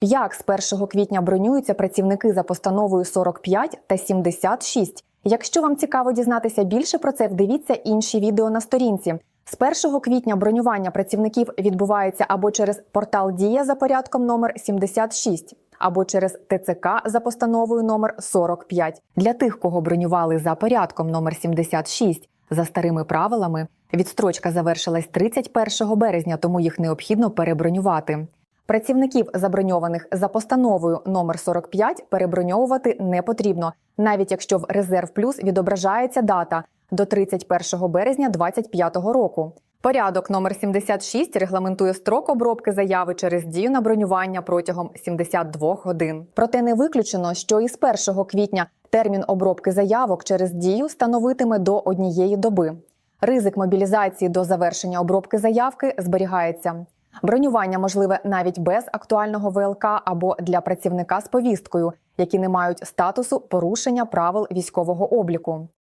Як з 1 квітня бронюються працівники за постановою 45 та 76? Якщо вам цікаво дізнатися більше про це, вдивіться інші відео на сторінці. З 1 квітня бронювання працівників відбувається або через портал Дія за порядком номер 76, або через ТЦК за постановою номер 45. Для тих, кого бронювали за порядком номер 76, за старими правилами, відстрочка завершилась 31 березня, тому їх необхідно перебронювати. Працівників, заброньованих за постановою номер 45, переброньовувати не потрібно, навіть якщо в резерв плюс відображається дата до 31 березня 2025 року. Порядок номер 76 регламентує строк обробки заяви через дію на бронювання протягом 72 годин. Проте не виключено, що із 1 квітня термін обробки заявок через дію становитиме до однієї доби. Ризик мобілізації до завершення обробки заявки зберігається. Бронювання можливе навіть без актуального ВЛК або для працівника з повісткою, які не мають статусу порушення правил військового обліку.